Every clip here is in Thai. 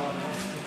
Oh, no.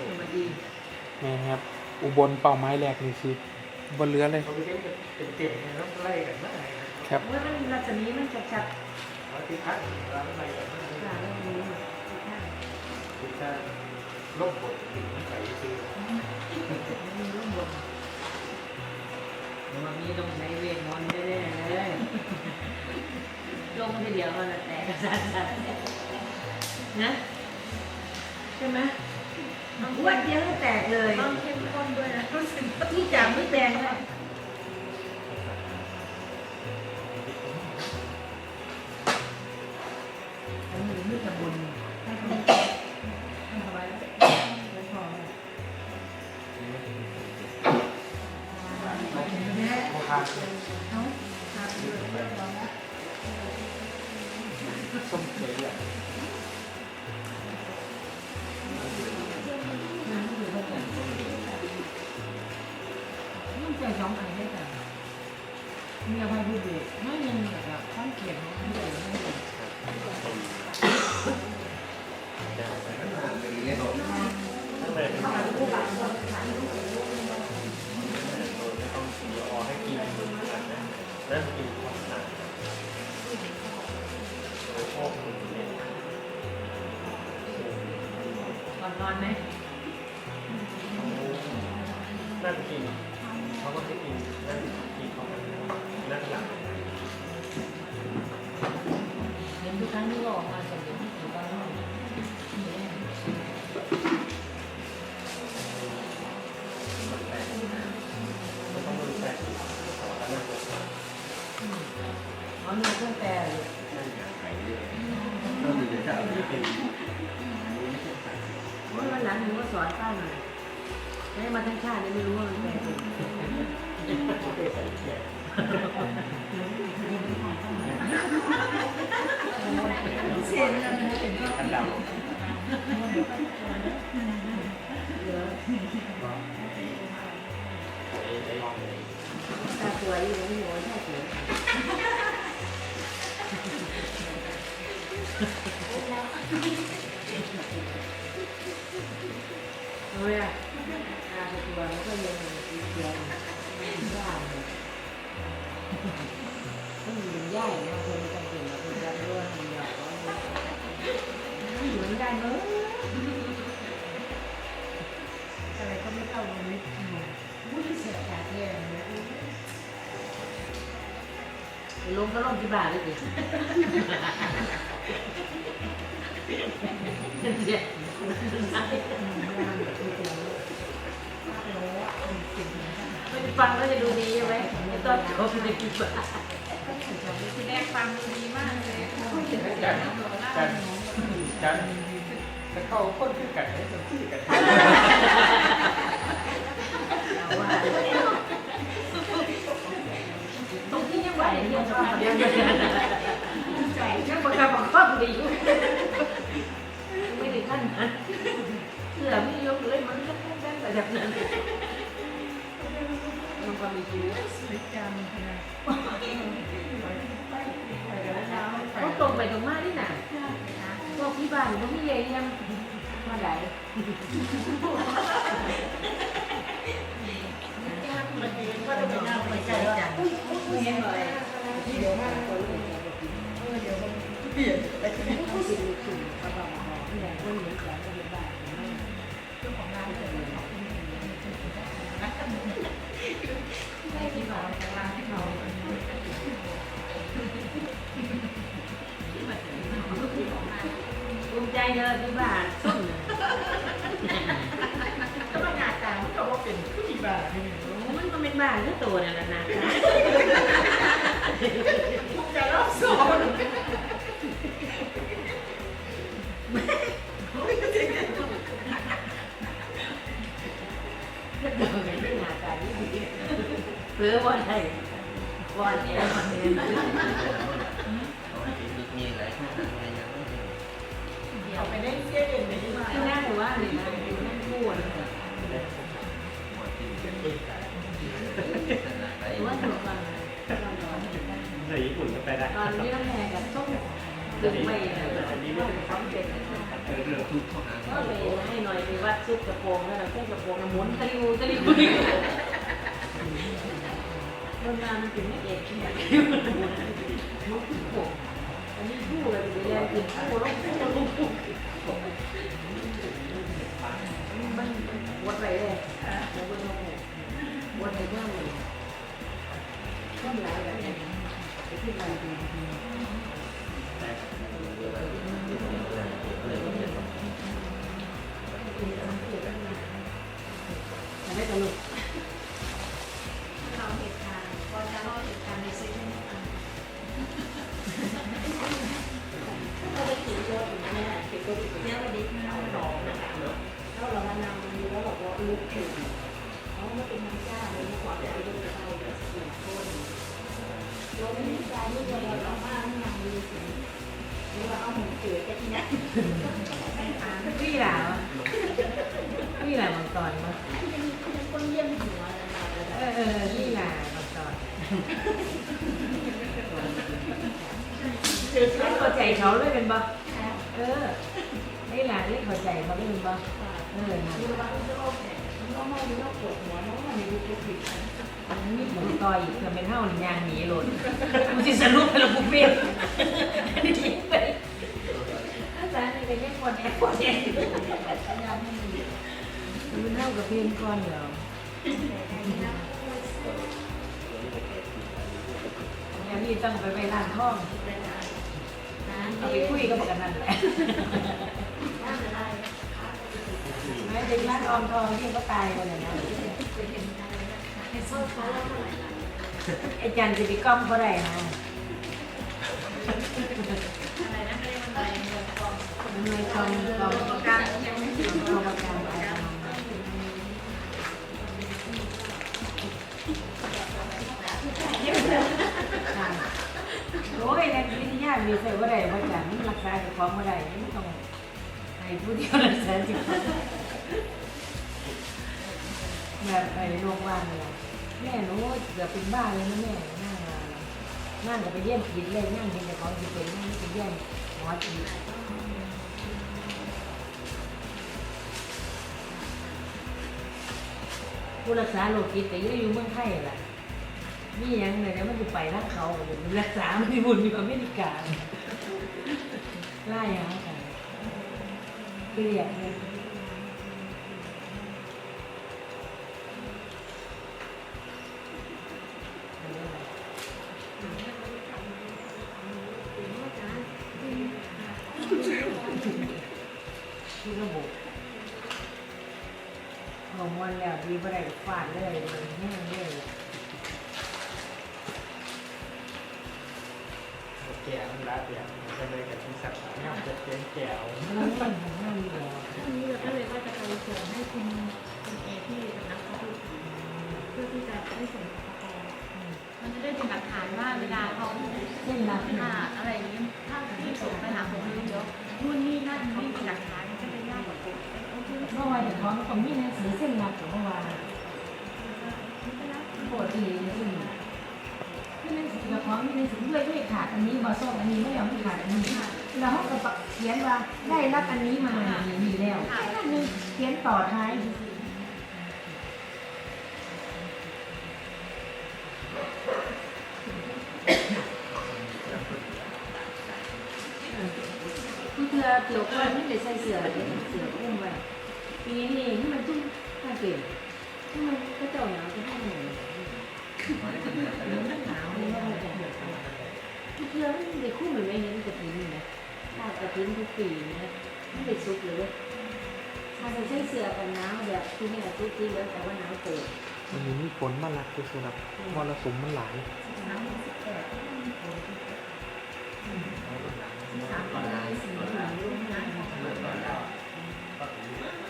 โซ่สวัสดีแม่ครับ อุบลเป้าไม้แรกนี่คือบนเรือเลยเขาไปเล่นกันเต็มๆเนี่ยต้องไล่กันมากครับเมื่อมันรัศมีมันชัดเราที่พักเราไล่กันมากๆค่ะแล้วมีมันชัดคือถ้าล่มบทถึงใส่คือๆมีรูปบนวันนี้ต้องใช้เวทมนต์แน่ๆเลยลงทีเดียวก็จะแตกกระสันๆนะใช่ไหม วันเดียวก็แตกเลยต้องเข้มข้นด้วยนะรู้สึกว่าที่จับไม่แตกเลยอันนี้ไม่ตะบนให้เขาให้เขาไว้แล้วพอแม่โมฆะเขาทำด้วยเรื่องของส้มเฉยอะ ต้องใจสองอันด้วยกันมีอะไรพูดเด็กไม่ยังแบบข้องเกียรติของเด็กไม่ได้ตั้งแต่เป็นการต้องรอให้กินนั่นกินความหนาชอบคุณเนี่ยก่อน เขานั่นหลังเห็นทุกครั้งที่เราออกมาจากเด็กที่ถือว่าเรามันแปลมันต้องรู้แปลกขอแล้วนะเครื่องแปลเลยเองมีแต่ที่เป็นเมื่อวันหลังหนูก็สอนป้าหน่อยให้มาทั้งชาติเลยไม่รู้ว่ามันแปลเป็น เส้นะเป็นขันดำเหลือไอ้ลองเลยตาสวยอยู่ในหัวแค่สวย ลงก็ลงที่บ้านเลยดิเจ็บไม่ได้ฟังแล้วจะดูดีใช่ไหมไม่ต้องจบในที่บ้านคุณแม่ฟังดูดีมากเลยจันจันจันแต่เขาคนขึ้นกันให้คนขึ้นกัน รงที่ยังไหวยังชอบยังใจยังประคับประคองดีอยู่ไม่ได้ขั้นนะเสือไม่ยกเลยมันก็แค่แบบแบบนั้นมันก็มีชีวิตสวยจังขนาดก็ตรงไปตรงมาที่ไหนพวกพี่บ้านพวพี่เลี้าไหนก็จะเป็นหน้าไปใจว่าไม่เห็นเลยเดี๋ยวมากกว่าลูกเออเดี๋ยวมันเปลี่ยนไปจะไม่เขาสิลูกคุณเขาบอกบอกเนี่ยคนเหน ภูมิใจเลยที่บ้าน มันก็เป็นบ้านที่ตัวเนี่ยนะภูมิใจรอบสองเพื่อวันไหนวันนี้วันนี้มีหลายช่องทางในยังไม่ถึงเขาไปเล่นเสี้ยเด่นไปที่มาที่น่าถือว่าเนี่ยนะ ในญี่ปุ่นก็ไปได้ตอนนี้ต้องแข่งกับส้มดึงไปเลยความเป็นเรื่องทุกข์ก็เลยให้หน่อยไปวัดซุปกระโปรงแล้วเส้นกระโปรงหมุนตะลิวตะลิวโดนมานมันถึงไม่เอกที่ไหนมุกโขกอันนี้ผู้เลยไปเรียนกินผู้ลงผู้ลงผู้มันวัดไปเลยวัดไปเลยวัดไปเมื่อไหร่ก็หลายแบบ นี้ที่มันดีแต่ไม่ตลกเราเหตุการณ์พอจะเล่าเหตุการณ์ในเซ็ตให้ฟังก็ไปขี่รถอยู่เนี่ยขี่รถอยู่เรียว่าดิ๊กเราหลอกแล้วเรามานำดูแล้วบอกว่าลุกถึงเขาไม่เป็นน้ำจ้าเลยกว่าจะไปดูไปแบบสี่คนเราไม่ได้ใจลูกเราเร ว่าเอาหมูเกลือจะที่ไหนพี่หละพี่หละมังกรมั้งคนเยี่ยมหัวเออเออพี่หละมังกรไม่เข้าใจเขาเลยเป็นบ่เออนี่หล่ะเรียกเข้าใจเขาเลยเป็นบ่เออ นะดูว่าจะโอเคน้องไม่รู้ว่าปวดหัวน้องไม่รู้จะผิดมีหมูต่อยอีกเพื่อเป็นเท่าหนึ่งยางหนีหล่นกูสิสรุปไปแล้วกูเปลี่ยนอันนี้ทิ้งไปอาจารย์นี่เป็นแค่คนแอบคนแอบมันเท่ากับเพียนก้อนเดียวอย่างนี้ต้องไปไปร้านท่องเอาไปคุยก็บอกกันนั่นแหละไม่ถึงร้านออมทองที่ก็ตายคนเนี่ยนะ ไอ้จันสิไปก้อมก็ได้นะอะไรนะไมต้อะไรเงินกองมันกองกองประกันยังไม่ถึงกองประกันไปโอ้ยนักวิทยามีใส่ว่าไรว่าจันรักษาเจ้าของว่าไรไม่ต้องให้ผู้เดียวรักษาจ้าของแบบไปโรงพยาบาลเลย แม่หนูเกือบเป็นบ้าเลยนะแม่นั่งมานั่งก็ไปเยี่ยมผิดเลยนั่งเห็นแต่ของผิดเป็นนั่งไปเยี่ยมหมอผิดผู้รักษาโรคจิตแต่ยังอยู่เมืองไทยแหละนี่ยังเลยนะมันจะไปรักเขาผมรักษาไม่ได้บุญอยู่อเมริกาล่ายังกันเกลียดเลย ได้ส่งกกมันจะได้เป็นหลักฐานว่าเวลาเขาเส้นรักอ่าอะไรอย่างนี้ถ้าที่ส่งไปหาผมเยอะนู่นนี่นั่นไม่มีหลักฐานมันก็จะยากกว่าผมเมื่อวานเด็กท้องตรงนี้หนังสือเส้นรักของเมื่อวานปวดดีเลยที่นี่ที่นั่นสือท้องมีหนังสือด้วยด้วยขาดอันนี้มาส้มอันนี้ไม่ยอมขาดอันนี้แล้วเขาก็เขียนว่าได้รับอันนี้มามีแล้วแค่นั้นนึงเขียนต่อท้าย คือเธอเกี่ยวกับไม่ได้ใส่เสื้อเลยเสื้ออุ้มไว้ปีนี้ที่มันจุ้งน่า เก่งที่มันก็เจ้าหนาวจะให้หนูหนาวนี่ไม่ได้คือเธอไม่ได้คู่เหมือนไม่เห็นกระถิ่นนะถ้ากระถิ่นทุกปีนะไม่ได้ซุกเลยถ้าจะใช้เสื้อกันหนาวแบบที่นี่ซุกที่แล้วแต่ว่าหนาวเกิดมันมีฝนมาหลักที่สุดครับมรสุมมันหลายสามสิบแปดสามสิบสี่หลังลูกนะเขาเรียกว่าหนาวมันลงมาดัน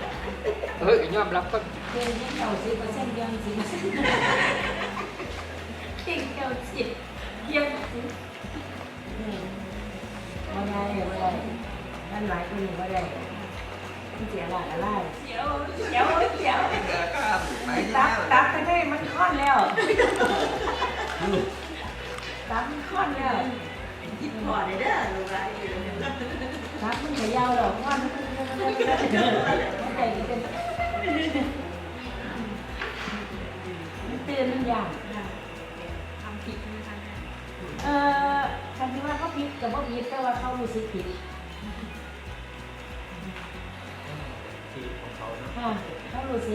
เรียนกระโดดลงใต้โลดตรงนี้ผู้บังมันเลยก็สกิโปสิวะเฮ้ยยอมรับก็เรียนยังเก่าสิเปอร์เซ็นต์ยังสิเปอร์เซ็นต์เก่งเก่าสิยังสิว่าได้ว่าได้นั่นหลายคนหนึ่งว่าได้ที่เสียหลักอะไรเสียวเสียวเสียวไปตับแล้วตับไปได้มันค่อนแล้วตับมันค่อนแล้วคิดพอได้เด้อลูกหลานครับมันจะยาวหรอกว่ามันมันใจเป็น มันตื่นมันยาวทำผิดนะคะเออคันที่ว่าเขาผิดกับว่าผิดแต่ว่าเขารู้สึกผิดที่ของเขาเนาะค่ะเขารู้สึก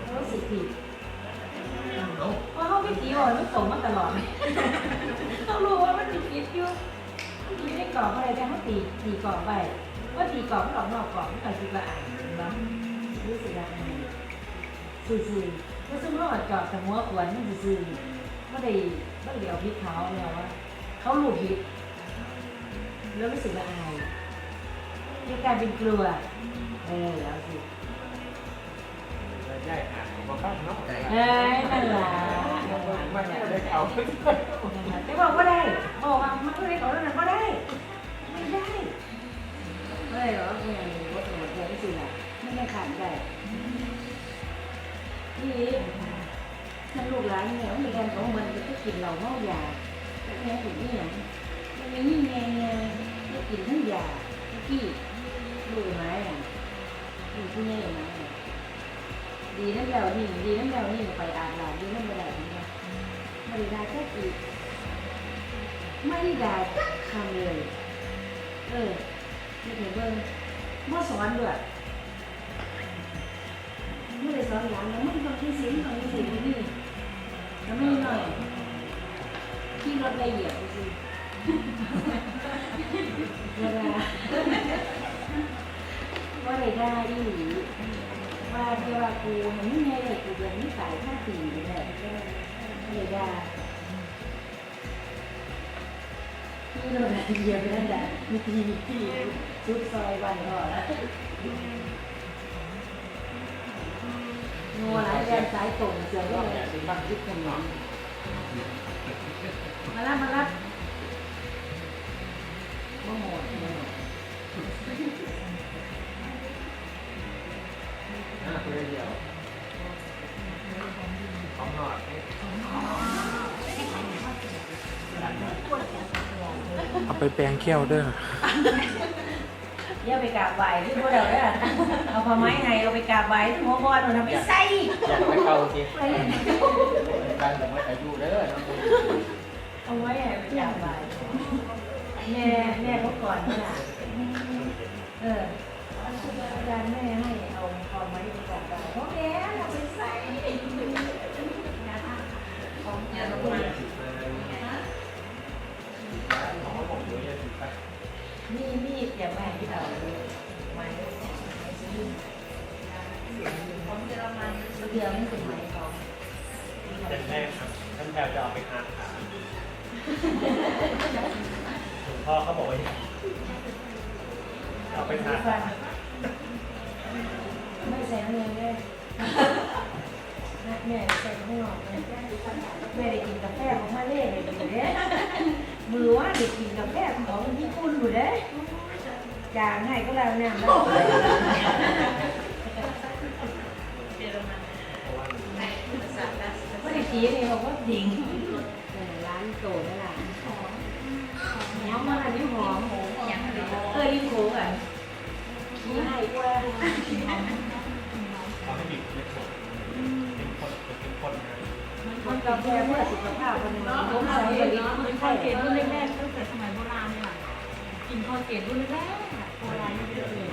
เขารู้สึกผิดเพราะเขาไม่ตีอ่อนมันส่งมาตลอดเขารู้ว่ามันผิดผิดอยู่ไม่ได้กรอบอะไรแต่เขาตีตีกรอบไปว่าตีกรอบไมันออกนอกกรอบไมันก็คิดว่าอ่านนะ รู้สึกว่อ่านซื่อๆก็ซึ่งเขาจอดแต่หัวขวนมันซื่อๆไม่ได้ไม่ได้เอาพิษเขาเนี่ยว่าเขาหลุดพิษแล้วรู้สึกว่าอายมีการเป็นกลัว เออเอาสิแล้วย่ายอ่านของเขาเนาะเอ้ยนั่นแหละมันไม่ได้เอาแต่บอกว่าได้บอกว่ามันไม่ได้ขอแล้วนะก็ได้ ไม่ได้ไม่ได้หรอกไม่ได้ว่าตำรวจเนี่ยสิล่ะ ไม่ได้ขาดได้ที่ท่านลูกหลานเนี่ยมีการของมันจะกินเหล้าเมายาแม่ถึงนี่อย่างมันไม่ยิ่งแง่แง่จะกินทั้งยาที่ลูกไม้อะอยู่ที่นี่ไหมดีนั่นแล้วนี่ดีนั่นแล้วนี่ไปอาบน้ำดีนั่นไม่ได้ดีนะไม่ได้แค่อีกไม่ได้ด่าสักคำเลย เออนี่เห็นเบิ้งมาสอนด้วย ไม่ได้สอนหลานแล้วมันต้องที่สิ่งต้องที่สิ่งนี่แล้วไม่หน่อยที่รถละเอียดดูสิเวลาว่าได้ได้อีหลีว่าเจ้าว่ากูเห็นไงเลยกูยังไม่ตายท่าตีเลยไม่ได้ได้ที่เราได้เยียบนั่นแหละมีทีมีที่ซุดซอยวันก่อน งัวหลายแรงสายตรงเจอเลยบางทิศกันหนมาละมาละมาหมดมาหมดอ่าเลยเดียวของหนอดเอาไปแปลงแก้วเด้อ เยี่ยไปกราบไหว้ที่พวกเราเนี่ยเอาผ้าไม้ไงเอาไปกราบไหว้ที่หัวบอลหนูทำไปใส่อยากไปเข้าสิการถึงว่าอายุเด้อเอาไว้ให้ไปกราบไหว้แม่แม่เขาก่อนนี่ล่ะเอออาจารย์แม่ ย่ามาที่เราไม้ของเยอรมันเดียวไม่ถึงไม้ของแต่แรกครับท่านแพรจะเอาไปหาขาหลวงพ่อเขาบอกว่าอย่างนี้เอาไปหาขาไม่ใส่เงินเลยแม่ใส่ข้างนอกแม่ได้กินกาแฟของมาเล่เลยอยู่เด้มือว่าได้กินกาแฟของญี่ปุ่นอยู่เด้ จางให้ก็แล้วน้ำแล้วเยอรมันเพราะว่าภาษาดัชก็ได้กินนี่บอกว่าดิ่งร้านโตนั่นแหละของแหนมมันอันนี้หอมหมูอย่างเดียวเออลิ้นโค้งอะขี้ให้กว่าเขาให้บีบไม่กดเป็นคนเป็นคนนะมันกาแฟเพื่อสุขภาพคนนึงเนาะผมเราใส่เห็นลิ้นเนาะมันคไข่อนเกเกตล็ดรุ่รุ่นนแรเล็กกๆตั้งแต่สมัยโบราณเนี่ยกินคอนเกตรุ่นแรก สงสัยอะเลย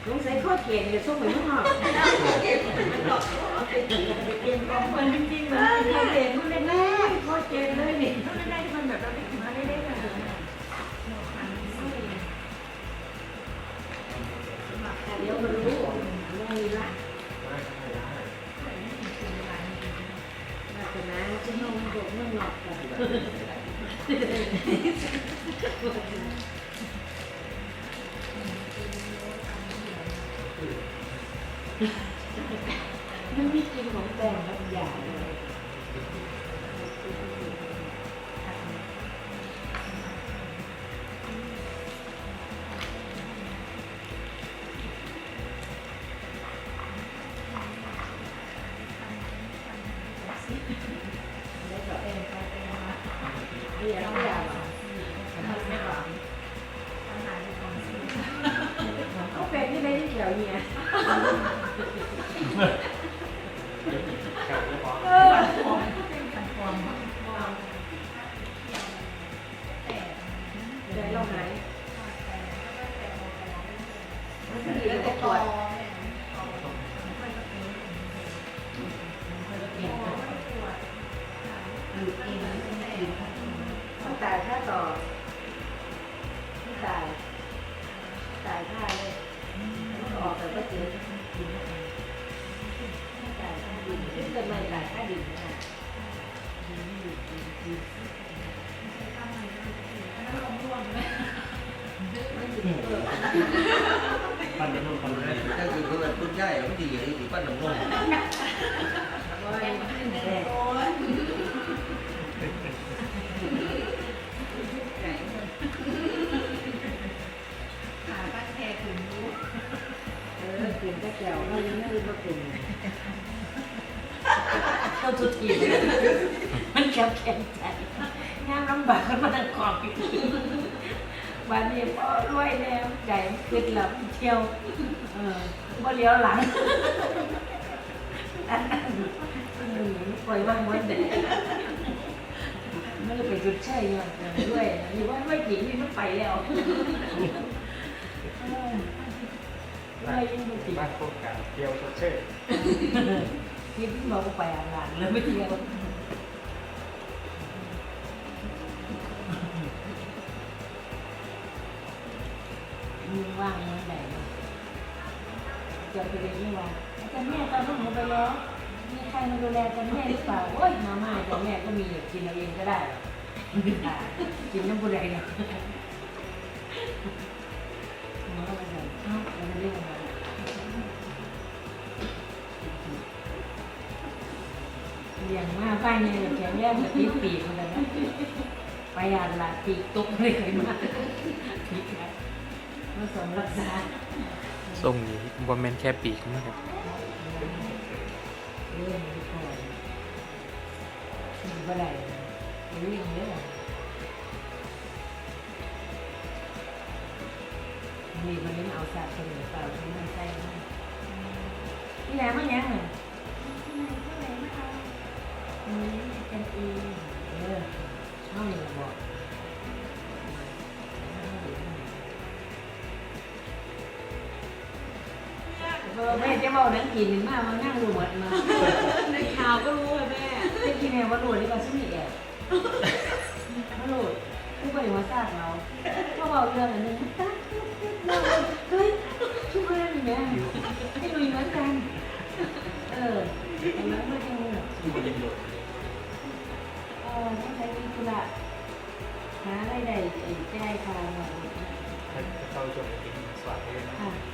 ๆลงใส่ข้อเขียนกับส้มเหมือนหอกเหมือนจริงๆเหมือนเออเขียนรุ่รุ่นนแรแรกกๆข้อเขียนเลยนี่ๆรุ่นแรกๆที่มันแบบเราได้กินมาได้ได้เดี๋ยวมารู้ เขายังไม่รู้ว่ากินเขาจุกินมันแข็งแข็งใจงานลำบากกันมาตั้งกองบ้านนี้พ่อรวยแล้วใจขึ้นหลับเที่ยวเออบ่เลี้ยวหลังปล่อยว่างวันเด็กมันเลยไปจุดใช่ยังด้วยนี่ว่าไม่จริงนี่มันไปแล้ว ไม่ยังไม่จริงบ้านโครงการเดียวโซเช่คิดบอกว่าไปอ่านหลังเลยไม่เที่ยวมึงว่างเมื่อไหร่จะไปเรียนที่ว่าอาจารย์แม่ตอนนั้นผมไปแล้ว มีใครมาดูแลอาจารย์แม่หรือเปล่าโอ้ยมาม่าอาจารย์แม่ก็มีกินเอาเองก็ได้หรอกกินน้ำบุหรี่เนี่ย ลี้ยงมาป้ายเนี่ยแข็งแรงแบบปีปีกเลยนะไปอ่านละปีกตกเลยมาปีกนะมาสมรักษาทรงนี้บอมแมนแค่ปีกนะครับเรื่องนี้ก่อนมีบ่ได้เรื่องเยอะมีวันนี้เอาสาเสนอเปล่าที่มันใช่ไหมนี่แหละมันยังไง อแม่จะบอกนังกินมามานั่งดูหมดมาในข่าวก็รู้เลยแม่จะกินแม่ว่าหลดหรือเปล่าชิมีแอบว่าหลดผู้บริวารทราบเราเขาบอกเรื่องอันนี้ตั๊กเฮ้ยช่วยอะไรเนี่ยให้ลุยเหมือนกัน เออแต่มันไม่ใช่เงินที่มันยังโดดเออต้องใช้วิธีละหาอะไรได้ไอ้แก้คาหน่อยถ้าเข้าชมเป็นสวัสดีนะ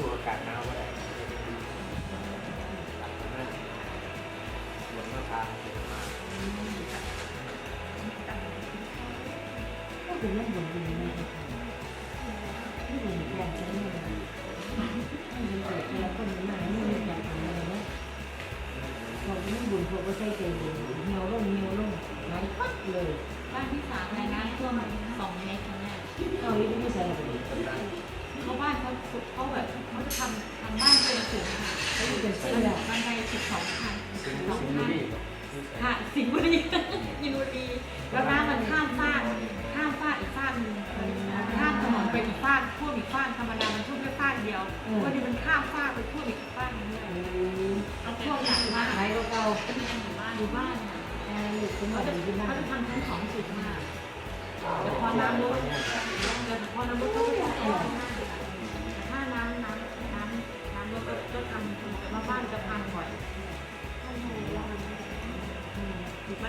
น่าจะถือหนึ่งก็ได้ว่าต้องเราเอาส่งที่อาการที่สะดวกเจ้าสอนให้ดีแต่ก็เป็นนักขายเฮ้ยก็ดีเนาะเป็นยังไงเอาเจ้าหลายอยากตัวแล้วมันสำเร็จไม่ว่าดีแต่ก็เป็นนักขายสู่อากาศหนาวก็ได้หลังนั้นหลงมาทางเดินมาก็เป็นนักบุญดีนะที่บุญแก่ใช่ไหมไม่เป็นแต่แต่ละคนมาไม่มีแบบอะไรนะพอเป็นบุญพอก็ใช้ใจบุญเหี่ยวลงเหี่ยวลงไหลปั๊บเลยบ้านที่สามในน้ำท่วมสองเมตรค่ะแม่เอาอีกไม่ใส่เลย เขาบ้านเขาเขาแบบเขาจะทำทำบ้านเป็นสูงค่ะเขาอยู่เป็นสื้บันอบันไดสิบสองพันสิงสองห์บุพันค่ะสิงห์บุรียินบุรีแล้วน้ำมันข้ามฟากข้ามฟากอีกฟากหนึ่งข้ามถนนไปอีกฟากท่วมอีกฟากธรรมดามันท่วมแค่ฟากเดียววันนี้มันข้ามฟากไปท่วมอีกฟากนึงเลยเอาท่วมหนักมากขายก็เก่าอยู่บ้านอยู่บ้านเขาจะเขาจะทำชั้นสองสุดมากแต่พอน้ำลดแต่พอน้ำลดก็จะ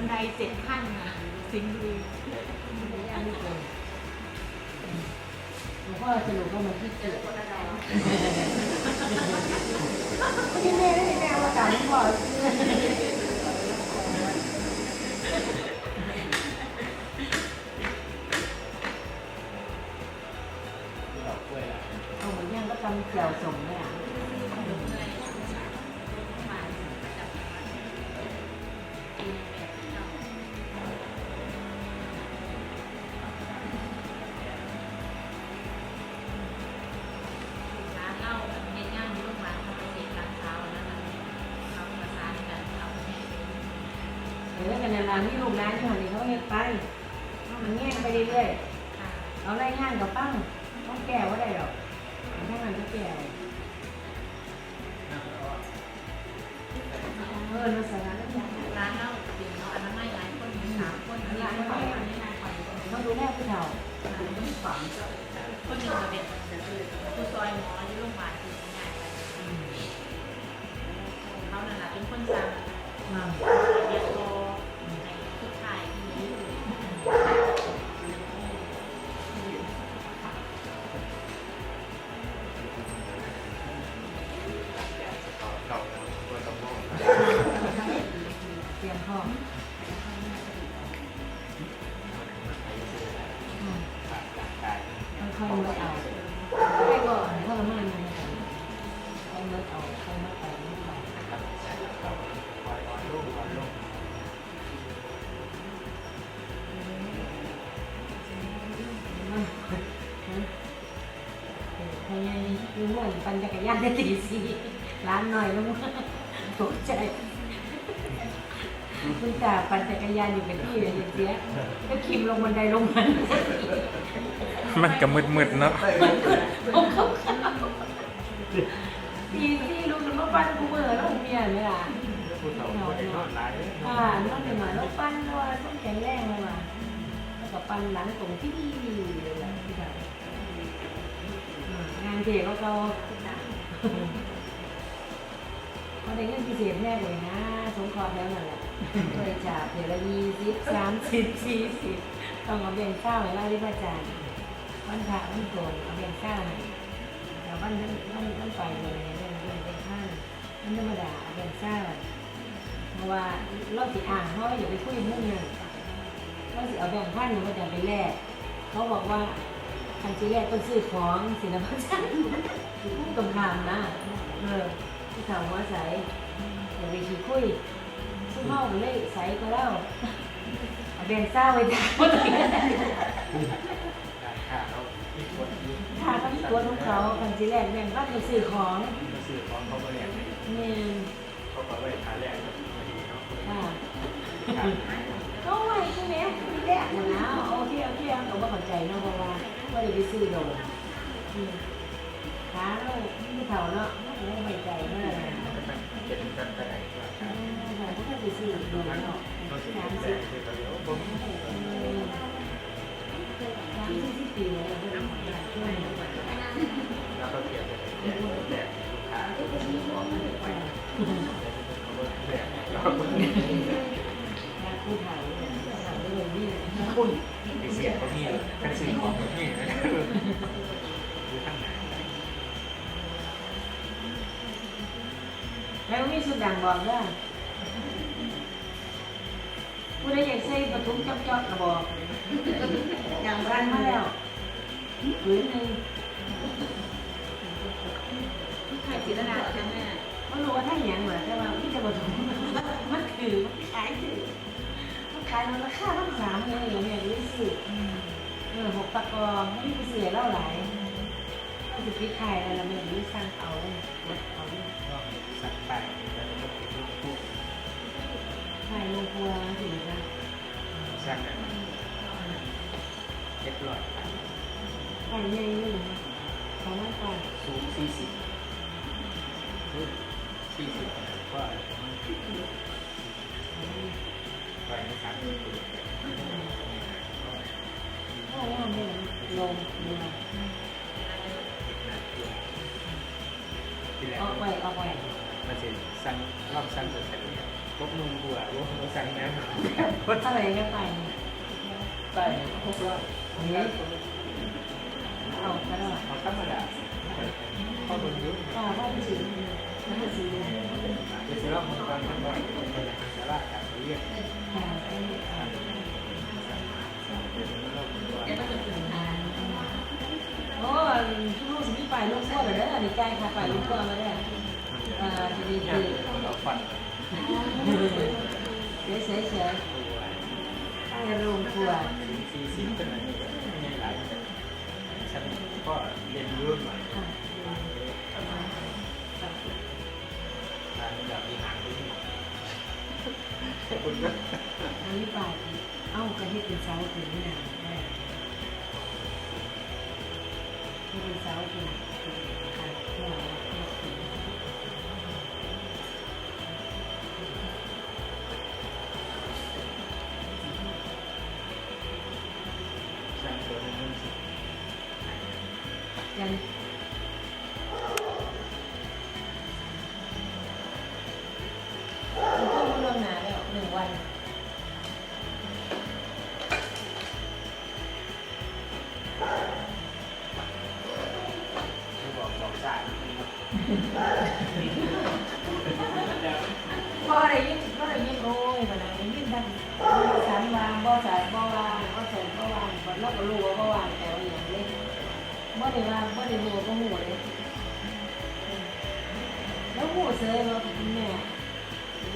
นไดเจ็ดขั้นนะสิงห์บุรีหลวงพ่อสรุปว่ามันที่เกิดที่แม่ได้แม่ว่าการหลวงพ่อ ที่หันนี่เขาเฮ็ดไปมันแง่ไปเรื่อยๆค่ะเอาไล่งานกับปั้งต้องแก้ว่าได้หรอกถ้ามันก็แก้เออเราสาระแล้วอย่างร้านเหล้าจริงเนาะอันนั้นไม่หลายคนมีสามคนอันนี้ไม่ไหวอันนี้นายปล่อยคนเราดูแลผู้เฒ่าฝังคนหนึ่งจะเป็นผู้ซอยหมอที่โรงพยาบาลที่ง่ายไปเขานั่นแหละเป็นคนสั่งมาเรียกโตใ Thank you. รู้ว่าปั่นจักรยานได้ตีสี่ร้านหน่อยแล้วตกใจคุณตาปั่นจักรยานอยู่เป็นที่เลยเสียก็คิมลงบันไดลงมันมันก็มืดๆเนาะเขาเขาตีซี่ลูกมาปั้นกูเมื่อแล้วเมียเนี่ยล่ะผู้เฒ่าผู้เด็กนอนหลายอ่าน้องเป็นหมาแล้วปั้นด้วยต้องแข็งแรงเลยว่ะแล้วก็ปั้นหลังตรงที่ดีเลย ล่ะที่งเด็กก็เขาเขาได้เงินพิเศษแน่เลยนะ สงเครแล้วนั่นแหละบริจาคเดือนละยี่สิบสามสิบสี่สิบต้องเอาเบี้ยข้าวให้เราที่พระอาจารย์วันพระวันโกนเอาเบี้ยข้าวให้แต่วันนั้นวันวันไปเลยเนี่ยเรื่องเรื่องเบี้ยข้าวมันธรรมดาเอาเบี้ยข้าวเพราะว่าเราสิอ่างเขาอย่าไปคุยมุ่งเงินเราสิเอาแบ่งพันหนึ่งมาจะไปแลกเขาบอกว่า ทางที่แรกก็ซื้อของสินะพ่อจันตรงข้ามนะ เออที่เขาหัวใสอย่าไปขี้คุยซึ่งห้องเลยใสก็แล้วเอาแบงค์เศร้าไว้จ้าราคาเขาอีกคนนึงถ้าเขาที่ตัวของเขาทางที่แรกแบ่งก็ไปซื้อของมาซื้อของเขามาแลกเนี่ยเขาก็ไว้ขาแรกครับพอดีเนาะค่ะก็ไหวใช่ไหมทีแรกนะนะโอเคโอเคเขาก็เข้าใจเนาะเพราะว่า ว่าจะไปซื้อโดนอืมขาเราไม่เท่าเนาะไม่ไว้ใจเมื่อไหร่เป็นกันแต่ไหนว่าอืมค่ะเขาก็ไปซื้อโดนเนาะเขาสิสามแรสิบกคือเขาเรียกว่าผมสามสิบปีแล้วก็ทำงานช่วยแล้วก็เปลี่ยนเป็นแจกแจกลูกค้าเขาก็แจกแล้วก็ ผู้ถ่ายถ่ายเลยนี่คุณ เสียงเขามีกันซื้อของเขามีนะคือข้างไหน แล้วมีสุ ดดังบอกว่าผู้ใดอยากใส่ประทุมจ๊อกๆกระบอกอย่างรันมาแล้วผืนหนึ่งใครศิลดาใช่ไหมไม่รู้ว่าถ้าอย่างเหมือนแต่ว่าพี่จะประทุมมันคือมันขายถือมันขายมันราคาต้องสามเงินอย่างเงี้ยรู้สึกเออหกตะกอไม่ได้ไปเสียเล่าหลายก็จะพิขายอะไรแล้วมันรู้สั่งเอาเลยเอาก็สัตว์ไป ใหญ่เลยเขาไม่ขายสูงสี่สิบสี่สิบก็ไปในสามสิบปีถ้าย่างเนี่ยลงเรือที่แรกออกไปออกไปมันจสั่งรอบสั่งเสร็จเนี่ยพบนุ่มบัวว่าสั่งนะเท่าไหร่ก็ไปไปพบรอบเฮ้ยเอาก็ได้ เขา ธรรมดาข้อมูลยุ่งป้าว่าไปซื้อแล้วไปซื้อจะซื้อรอบมันก่อนมันก่อนเป็นอาหารสาระกับเรียกค่ะไอ้เป็นรอบมันก่อนแกก็จะถึงทานโอ้ลูกสิมีไปลูกพ่อเด้อนี่ใกล้ค่ะไปลูกพ่อมาได้อ่าจะดีเนี่ยดีเราฟันเฉยเฉยเฉยให้โรงครัวสี่สิบเป็นอะไรไม่หลายฉัน ก็เรียนรู้ใหม่ค่ะการแบบมีหางด้วยอันนี้ไปเอ้ากระเทียมเป็นเสาถึงนี่นะได้เป็นเสาถึงค่ะ พอได้ยินก็ได้ยินโอ้ยมันได้ยินดังสามวางบ่สายบ่วางบ่ใส่บ่วางบ่เราก็รู้ว่าบ่วางแต่ว่าอย่างเล็กบ่ได้วางบ่ได้รู้ก็หูเลยแล้วหูเสยว่าแม่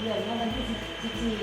เรื่องนั้นวันที่สิบสี่